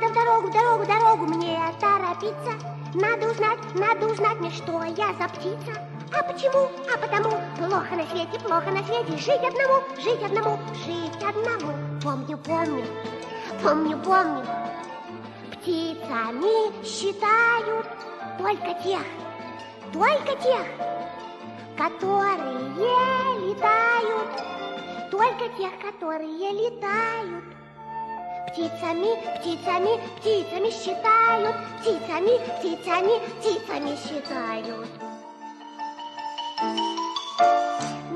Надо в дорогу, дорогу, дорогу мне торопиться. Надо узнать, надо узнать мне, что я за птица. А почему? А потому плохо на свете, плохо на свете Жить одному, жить одному, жить одному Помню, помню, помню, помню Птицами считают только тех, только тех Которые летают Только тех, которые летают Птицами, птицами, птицами считают Птицами, птицами, птицами считают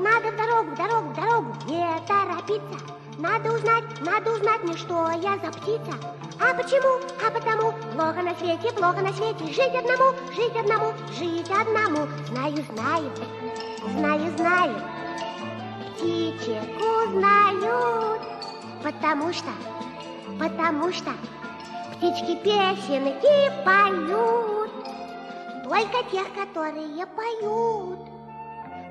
надо в дорогу, в дорогу, в дорогу, не торопиться. Надо узнать, надо узнать мне, что я за птица. А почему? А потому плохо на свете, плохо на свете. Жить одному, жить одному, жить одному. Знаю, знаю, знаю, знаю. Птичек узнают, потому что, потому что птички песенки поют. Только тех, которые поют.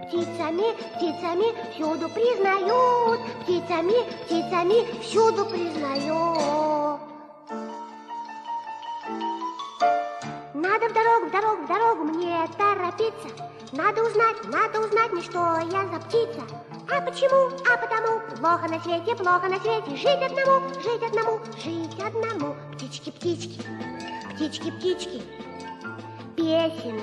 Птицами, птицами всюду признают, птицами, птицами всюду признают. Надо в дорогу, в дорогу, в дорогу мне торопиться. Надо узнать, надо узнать мне, что я за птица. А почему? А потому плохо на свете, плохо на свете. Жить одному, жить одному, жить одному. Птички, птички, птички, птички, песенки.